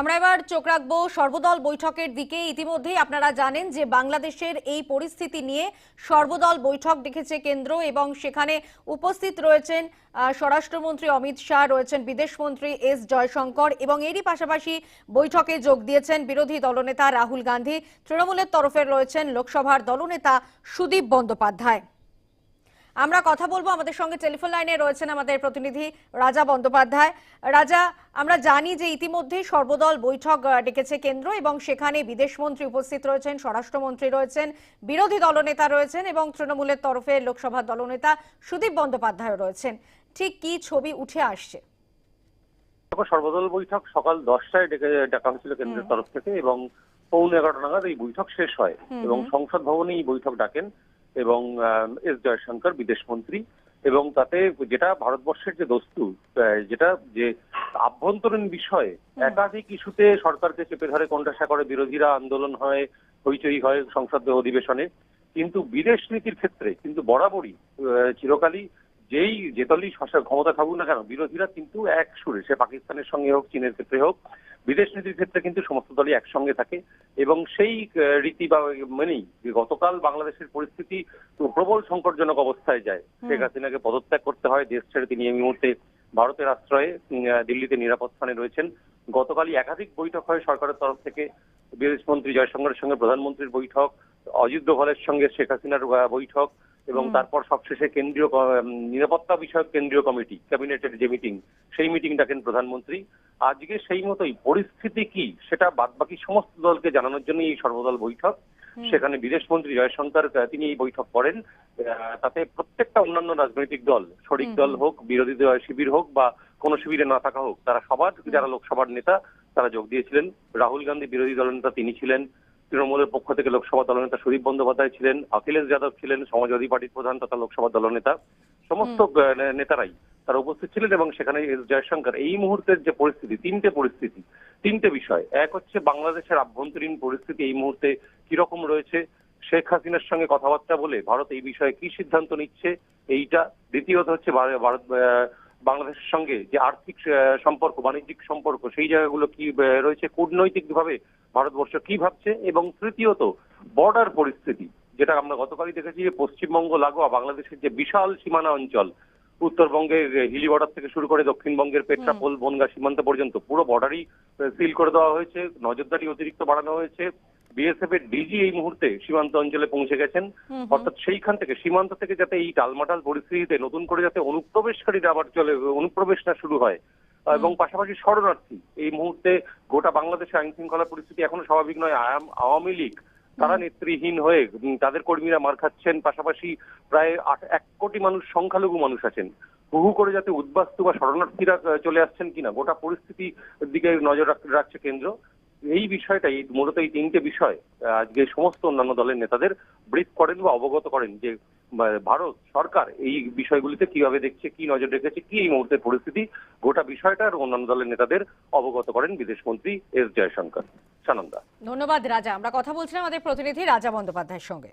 আমরা এবার চোখ রাখব সর্বদল বৈঠকের দিকে। ইতিমধ্যেই আপনারা জানেন যে বাংলাদেশের এই পরিস্থিতি নিয়ে সর্বদল বৈঠক ডেকেছে কেন্দ্র এবং সেখানে উপস্থিত রয়েছেন স্বরাষ্ট্রমন্ত্রী অমিত শাহ, রয়েছেন বিদেশমন্ত্রী এস জয়শঙ্কর এবং এরই পাশাপাশি বৈঠকে যোগ দিয়েছেন বিরোধী দলনেতা রাহুল গান্ধী। তৃণমূলের তরফে রয়েছেন লোকসভার দলনেতা সুদীপ বন্দ্যোপাধ্যায়। আমরা কথা বলব আমাদের সঙ্গে টেলিফোন লাইনে রয়েছেন আমাদের প্রতিনিধি রাজা বন্দ্যোপাধ্যায়। রাজা আমরা জানি যে ইতিমধ্যেই সর্বদল বৈঠক ডেকেছে কেন্দ্র এবং সেখানে বিদেশমন্ত্রী উপস্থিত রয়েছেন স্বরাষ্ট্রমন্ত্রী রয়েছেন বিরোধী দলনেতা রয়েছেন এবং তৃণমূলের তরফে লোকসভার দলনেতা সুদীপ বন্দ্যোপাধ্যায় রয়েছেন। ঠিক কি ছবি উঠে আসছে? সর্বদল বৈঠক সকাল দশটায় ডেকে ডাকা হয়েছিল কেন্দ্রের তরফ থেকে এবং পৌনে এগারোটা নাগাদ এই বৈঠক শেষ হয় এবং সংসদ ভবনে এই বৈঠক ডাকেন। এবং এস জয়শঙ্কর বিদেশমন্ত্রী এবং তাতে যেটা ভারতবর্ষের যে দস্তু যেটা যে আভ্যন্তরীণ বিষয়ে একাধিক ইস্যুতে সরকারকে চেপে ধরে কণ্ঠাসা করে বিরোধীরা আন্দোলন হয় হইচই হয় সংসদ অধিবেশনে। কিন্তু বিদেশ নীতির ক্ষেত্রে কিন্তু বরাবরই চিরকালই যেই যেতলই শাসক ক্ষমতা থাকুক না কেন বিরোধীরা কিন্তু এক সুরে সে পাকিস্তানের সঙ্গে হোক চীনের ক্ষেত্রে হোক বিদেশ নীতির ক্ষেত্রে কিন্তু সমস্ত দলই একসঙ্গে থাকে এবং সেই রীতি বা মেনেই যে গতকাল বাংলাদেশের পরিস্থিতি প্রবল সংকটজনক অবস্থায় যায়। শেখ হাসিনাকে পদত্যাগ করতে হয় দেশ ছেড়ে তিনি এই মুহূর্তে ভারতের আশ্রয়ে দিল্লিতে নিরাপদ স্থানে রয়েছেন। গতকালই একাধিক বৈঠক হয় সরকারের তরফ থেকে। বিদেশমন্ত্রী জয়শঙ্করের সঙ্গে প্রধানমন্ত্রীর বৈঠক অজিত দোভালের সঙ্গে শেখ হাসিনার বৈঠক এবং। তারপর সবশেষে কেন্দ্রীয় নিরাপত্তা বিষয়ক কেন্দ্রীয় কমিটি ক্যাবিনেটের যে মিটিং সেই মিটিং ডাকেন প্রধানমন্ত্রী। আজকে সেই মতোই পরিস্থিতি কি সেটা বাদবাকি সমস্ত দলকে জানানোর জন্য এই সর্বদল বৈঠক। সেখানে বিদেশমন্ত্রী জয়শঙ্কর তিনি এই বৈঠক করেন। তাতে প্রত্যেকটা অন্যান্য রাজনৈতিক দল শরিক দল হোক বিরোধী দল শিবির হোক বা কোনো শিবিরে না থাকা হোক তারা সবার যারা লোকসভার নেতা তারা যোগ দিয়েছিলেন। রাহুল গান্ধী বিরোধী দলনেতা তিনি ছিলেন। তৃণমূলের পক্ষ থেকে লোকসভা দলনেতা সুদীপ বন্দ্যোপাধ্যায় ছিলেন অখিলেশ যাদব ছিলেন সমাজবাদী পার্টির প্রধান তথা লোকসভা দলনেতা। সমস্ত নেতারাই তারা উপস্থিত ছিলেন এবং সেখানে এস জয়শঙ্কর। এই মুহূর্তের যে পরিস্থিতি তিনটে পরিস্থিতি তিনটে বিষয়। এক হচ্ছে বাংলাদেশের আভ্যন্তরীণ পরিস্থিতি এই মুহূর্তে কীরকম রয়েছে? শেখ হাসিনার সঙ্গে কথাবার্তা বলে ভারত এই বিষয়ে কি সিদ্ধান্ত নিচ্ছে? এইটা। দ্বিতীয়ত হচ্ছে ভারত বাংলাদেশের সঙ্গে যে আর্থিক সম্পর্ক বাণিজ্যিক সম্পর্ক সেই জায়গাগুলো কি রয়েছে কূটনৈতিকভাবে ভারতবর্ষ কি ভাবছে? এবং তৃতীয়ত বর্ডার পরিস্থিতি যেটা আমরা গতকালই দেখেছি যে পশ্চিমবঙ্গ লাগোয়া বাংলাদেশের যে বিশাল সীমানা অঞ্চল উত্তরবঙ্গের হিলি বর্ডার থেকে শুরু করে দক্ষিণবঙ্গের পেট্রাপোল বনগা সীমান্ত পর্যন্ত পুরো বর্ডারই সিল করে দেওয়া হয়েছে। নজরদারি অতিরিক্ত বাড়ানো হয়েছে। বিএসএফ এর ডিজি এই মুহূর্তে সীমান্ত অঞ্চলে পৌঁছে গেছেন। অর্থাৎ সেইখান থেকে সীমান্ত থেকে যাতে এই টালমাটাল পরিস্থিতিতে নতুন করে যাতে অনুপ্রবেশকারীরা আবার চলে অনুপ্রবেশ না শুরু হয়। এবং পাশাপাশি শরণার্থী এই মুহূর্তে গোটা বাংলাদেশে আইন শৃঙ্খলা পরিস্থিতি এখনও স্বাভাবিক নয়। আওয়ামী লীগ তারা নেতৃহীন হয়ে তাদের কর্মীরা মার খাচ্ছেন। পাশাপাশি প্রায় আট- এক কোটি মানুষ সংখ্যালঘু মানুষ আছেন। হু হু করে যাতে উদ্বাস্তু বা শরণার্থীরা চলে আসছেন কিনা গোটা পরিস্থিতির দিকে নজর রাখছে কেন্দ্র। এই বিষয়টাই, মূলত এই তিনটে বিষয় আজকে সমস্ত অন্যান্য দলের নেতাদের ব্রিফ করেন বা অবগত করেন যে ভারত সরকার এই বিষয়গুলিতে কীভাবে দেখছে, কি নজর রেখেছে, কি এই মুহূর্তের পরিস্থিতি, গোটা বিষয়টার অন্যান্য দলের নেতাদের অবগত করেন বিদেশমন্ত্রী এস জয়শঙ্কর। সানন্দা। ধন্যবাদ রাজা। আমরা কথা বলছিলাম আমাদের প্রতিনিধি রাজা বন্দ্যোপাধ্যায়ের সঙ্গে।